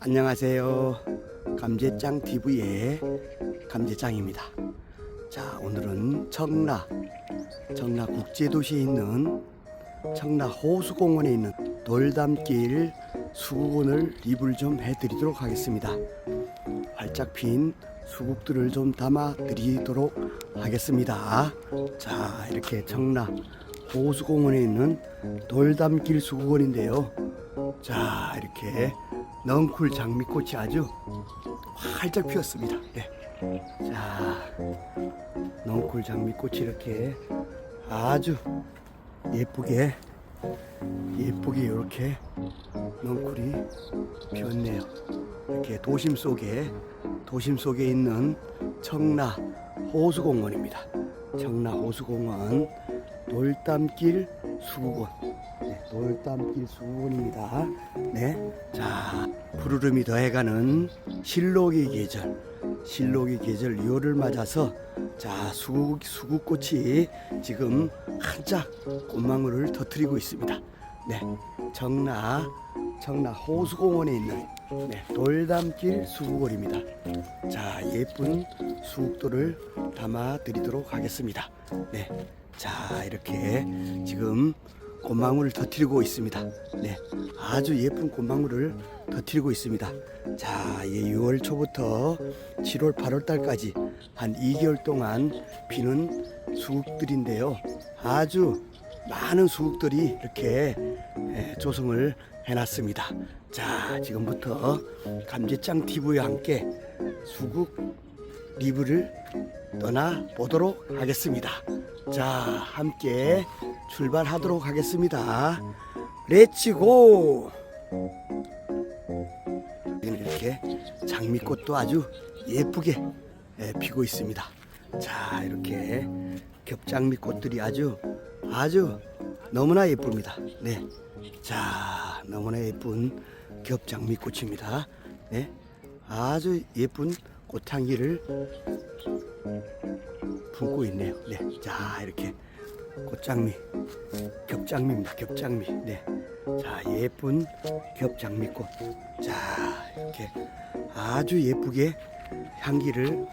안녕하세요. 감제짱 TV의 감제짱입니다. 자, 오늘은 청라, 청라 국제도시에 있는 청라 호수공원에 있는 돌담길 수국원을 리뷰를 좀 해드리도록 하겠습니다. 활짝 핀 수국들을 좀 담아 드리도록 하겠습니다. 자, 이렇게 청라 호수공원에 있는 돌담길 수국원인데요. 자, 이렇게 넝쿨 장미꽃이 아주 활짝 피었습니다. 네. 자, 넝쿨 장미꽃이 이렇게 아주 예쁘게 예쁘게 이렇게 넝쿨이 피었네요. 이렇게 도심 속에 도심 속에 있는 청라 호수공원입니다. 청라 호수공원 돌담길 수국원 네, 돌담길 수국원입니다. 네, 자 푸르름이 더해가는 실록의 계절 실록의 계절 6월을 맞아서 자 수국 수국꽃이 지금 한짝 꽃망울을 터뜨리고 있습니다. 네, 청라 청라 호수공원에 있는 네, 돌담길 수국원입니다. 자 예쁜 수국도를 담아 드리도록 하겠습니다. 네, 자 이렇게 지금 꽃망울을 터뜨리고 있습니다. 네, 아주 예쁜 꽃망울을 터뜨리고 있습니다. 자, 이제 6월 초부터 7월, 8월 달까지 한 2개월 동안 피는 수국들인데요. 아주 많은 수국들이 이렇게 예, 조성을 해놨습니다. 자, 지금부터 감제짱 TV와 함께 수국 리뷰를 떠나 보도록 하겠습니다. 자, 함께 출발하도록 하겠습니다. 렛츠고! 이렇게 장미꽃도 아주 예쁘게 예, 피고 있습니다. 자, 이렇게 겹장미꽃들이 아주 아주 너무나 예쁩니다. 네. 자, 너무나 예쁜 겹장미꽃입니다. 네. 아주 예쁜 꽃향기를 품고 있네요. 네. 자, 이렇게 꽃장미, 겹장미입니다. 겹장미. 네. 자, 예쁜 겹장미꽃. 자, 이렇게 아주 예쁘게 향기를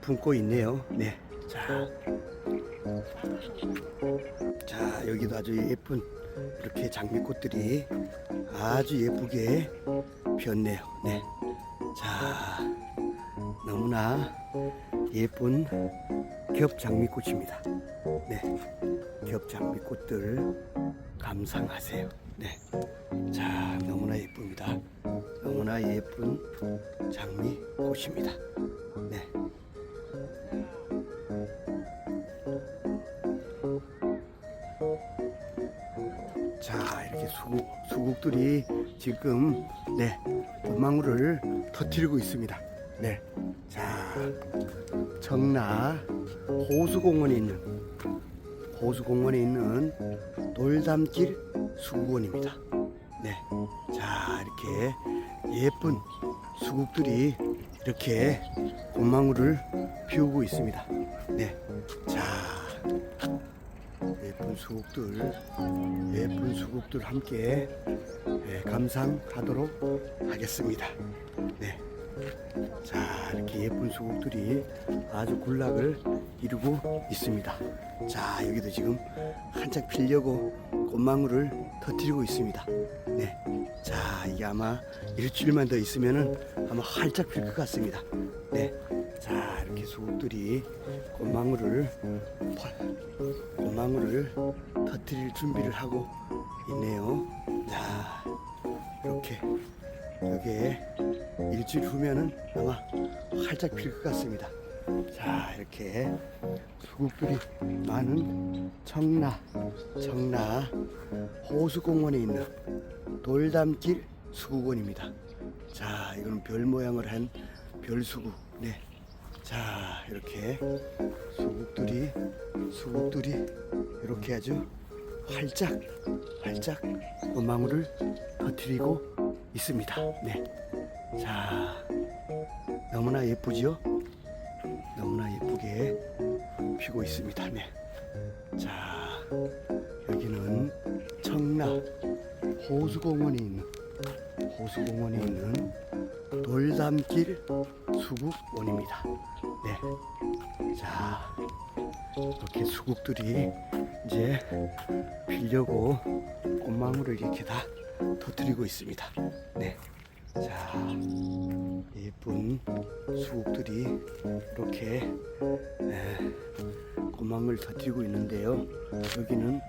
품고 있네요. 네. 자. 자, 여기도 아주 예쁜 이렇게 장미꽃들이 아주 예쁘게 피었네요. 네. 자, 너무나 예쁜 겹장미꽃입니다. 네, 겹장미꽃들 감상하세요. 네, 자 너무나 예쁩니다. 너무나 예쁜 장미꽃입니다. 네. 자 이렇게 수국 수국들이 지금 네 꽃망울을 터뜨리고 있습니다. 네, 자 청라 호수공원에 있는 호수공원에 있는 돌담길 수국원입니다. 네, 자 이렇게 예쁜 수국들이 이렇게 꽃망울을 피우고 있습니다. 네, 자 예쁜 수국들, 예쁜 수국들 함께 예, 감상하도록 하겠습니다. 네. 자, 이렇게 예쁜 수국들이 아주 군락을 이루고 있습니다. 자, 여기도 지금 한창 피려고 꽃망울을 터뜨리고 있습니다. 네. 자, 이게 아마 일주일만 더 있으면은 아마 활짝 필 것 같습니다. 네. 자, 이렇게 수국들이 꽃망울을 꽃망울을 터뜨릴 준비를 하고 있네요. 자, 이렇게 여기에 일주일 후면은 아마 활짝 필 것 같습니다. 자, 이렇게 수국들이 많은 청라, 청라 호수공원에 있는 돌담길 수국원입니다. 자, 이건 별 모양을 한 별수국. 네. 자, 이렇게 수국들이 수국들이 이렇게 아주 활짝 활짝 꽃망울을 터뜨리고 있습니다. 네. 자, 너무나 예쁘죠? 너무나 예쁘게 피고 있습니다. 네. 자, 여기는 청라 호수공원에 있는 호수공원에 있는 돌담길 수국원입니다. 네. 자, 이렇게 수국들이 이제 피려고 꽃망울을 이렇게 다 터뜨리고 있습니다. 네. 자, 예쁜 수국들이 이렇게 에, 꽃망울 터뜨리고 있는데요. 여기는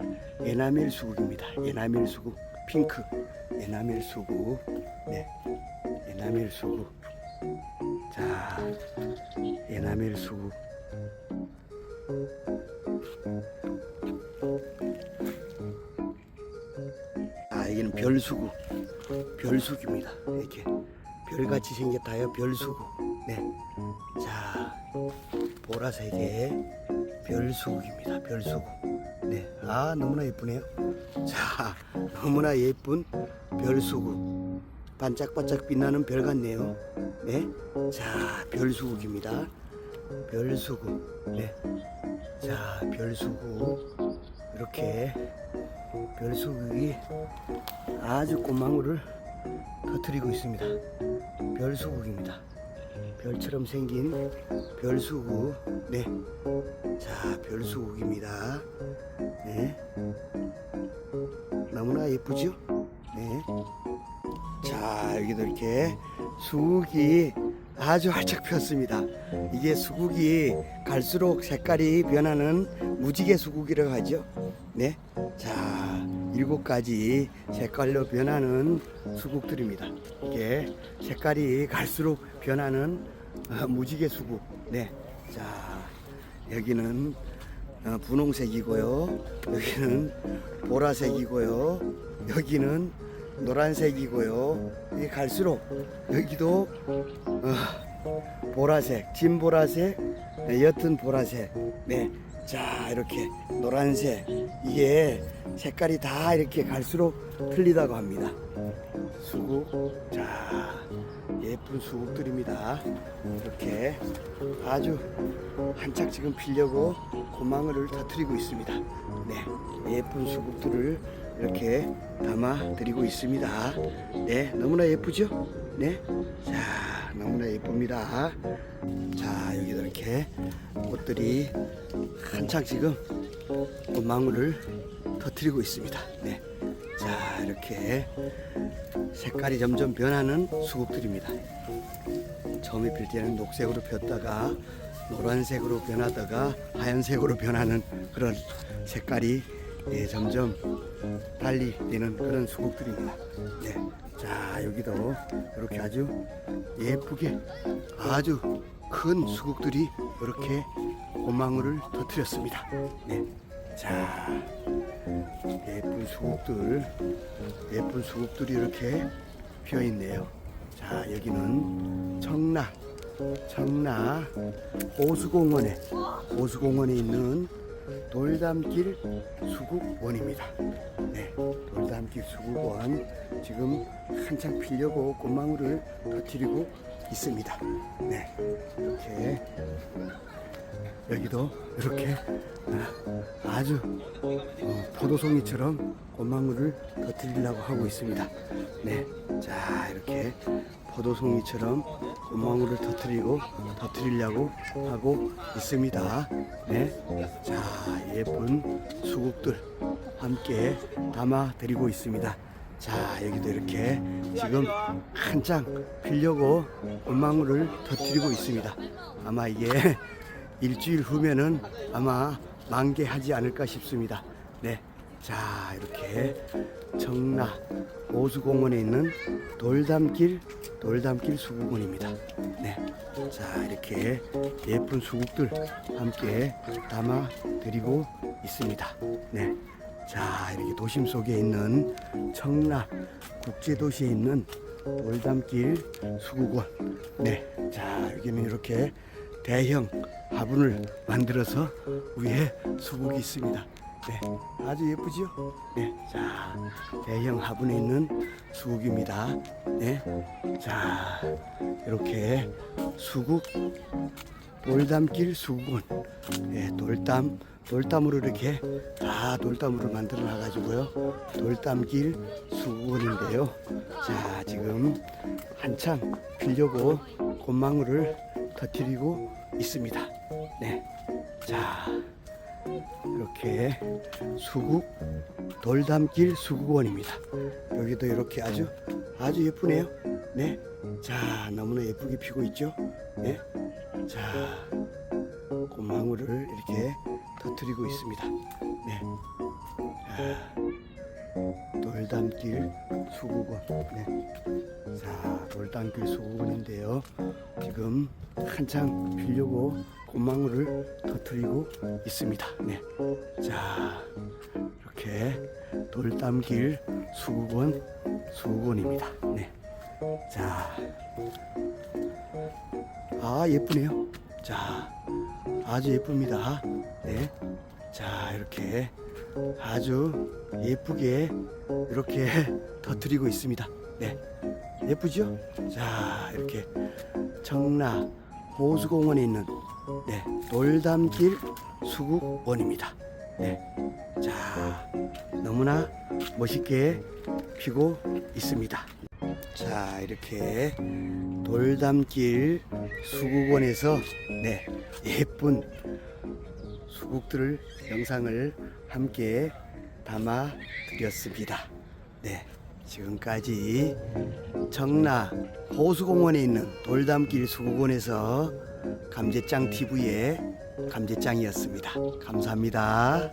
에나멜 수국입니다. 에나멜 수국 핑크 에나멜 수국. 네. 에나멜 수국. 자, 에나멜 수국. 아, 여기는 별수국. 별수국입니다. 이렇게 별같이 생겼다요. 별수국. 네. 자, 보라색의 별수국입니다. 별수국. 네. 아, 너무나 예쁘네요. 자, 너무나 예쁜 별수국. 반짝반짝 빛나는 별 같네요. 네. 자, 별수국입니다. 별수국. 네. 자, 별수국. 이렇게 별수국이 아주 꽃망울을 터뜨리고 있습니다. 별수국입니다. 별처럼 생긴 별수국. 네. 자, 별수국입니다. 네. 너무나 예쁘죠? 네. 자, 여기도 이렇게 수국이 아주 활짝 폈습니다. 이게 수국이 갈수록 색깔이 변하는 무지개 수국이라고 하죠. 네. 자, 일곱 가지 색깔로 변하는 수국들입니다. 이게 색깔이 갈수록 변하는 어, 무지개 수국. 네. 자, 여기는 어, 분홍색이고요. 여기는 보라색이고요. 여기는 노란색이고요. 이게 갈수록 여기도 어, 보라색, 진 보라색, 네, 옅은 보라색. 네. 자, 이렇게 노란색. 이게 색깔이 다 이렇게 갈수록 틀리다고 합니다. 수국. 자, 예쁜 수국들입니다. 이렇게 아주 한짝 지금 피려고 고망을 터트리고 있습니다. 네, 예쁜 수국들을 이렇게 담아 드리고 있습니다. 네, 너무나 예쁘죠? 네, 자, 너무나 예쁩니다. 자, 여기도 이렇게 꽃들이 한창 지금 꽃망울을 터트리고 있습니다. 네, 자, 이렇게 색깔이 점점 변하는 수국들입니다. 처음에 필 때는 녹색으로 폈다가 노란색으로 변하다가 하얀색으로 변하는 그런 색깔이 예, 점점 달리 되는 그런 수국들입니다. 네. 자, 여기도 이렇게 아주 예쁘게 아주 큰 수국들이 이렇게 고망울을 터뜨렸습니다. 네. 자, 예쁜 수국들, 예쁜 수국들이 이렇게 피어 있네요. 자, 여기는 청라, 청라 호수공원에, 호수공원에 있는 돌담길 수국원입니다. 네, 돌담길 수국원 지금 한창 피려고 꽃망울을 터뜨리고 있습니다. 네, 이렇게 여기도 이렇게 아, 아주 어, 포도송이처럼 꽃망울을 터뜨리려고 하고 있습니다. 네, 자 이렇게 포도송이처럼 꽃망울을 터뜨리고 터뜨리려고 하고 있습니다. 네, 자 예쁜 수국들 함께 담아 드리고 있습니다. 자 여기도 이렇게 지금 한창 피려고 꽃망울을 터뜨리고 있습니다. 아마 이게 일주일 후면은 아마 만개하지 않을까 싶습니다. 네. 자, 이렇게 청라 호수공원에 있는 돌담길, 돌담길 수국원입니다. 네. 자, 이렇게 예쁜 수국들 함께 담아 드리고 있습니다. 네. 자, 이렇게 도심 속에 있는 청라 국제도시에 있는 돌담길 수국원. 네. 자, 여기는 이렇게 대형 화분을 만들어서 위에 수국이 있습니다. 네, 아주 예쁘죠? 네, 자, 대형 화분에 있는 수국입니다. 네, 자, 이렇게 수국 돌담길 수국원, 네, 돌담 돌담으로 이렇게 다 돌담으로 만들어 놔가지고요. 돌담길 수국원인데요. 자, 지금 한참 피려고 꽃망울을 터뜨리고 있습니다. 네. 자, 이렇게 수국 돌담길 수국원입니다. 여기도 이렇게 아주 아주 예쁘네요. 네. 자, 너무나 예쁘게 피고 있죠. 네. 자, 꽃망울을 이렇게 터뜨리고 있습니다. 네. 자, 돌담길 수국원. 네. 자, 돌담길 수국원인데요. 지금 한창 피려고 꽃망울을 터뜨리고 있습니다. 네. 자, 이렇게 돌담길 수국원 수국원입니다. 네. 자, 아 예쁘네요. 자, 아주 예쁩니다. 네. 자, 이렇게 아주 예쁘게 이렇게 터뜨리고 있습니다. 네. 예쁘죠? 자, 이렇게 청라 호수공원에 있는 네, 돌담길 수국원입니다. 네. 자, 너무나 멋있게 피고 있습니다. 자, 이렇게 돌담길 수국원에서 네, 예쁜 수국들을 영상을 함께 담아 드렸습니다. 네. 지금까지 정라 호수공원에 있는 돌담길 수국원에서 감제짱 TV의 감제짱이었습니다. 감사합니다.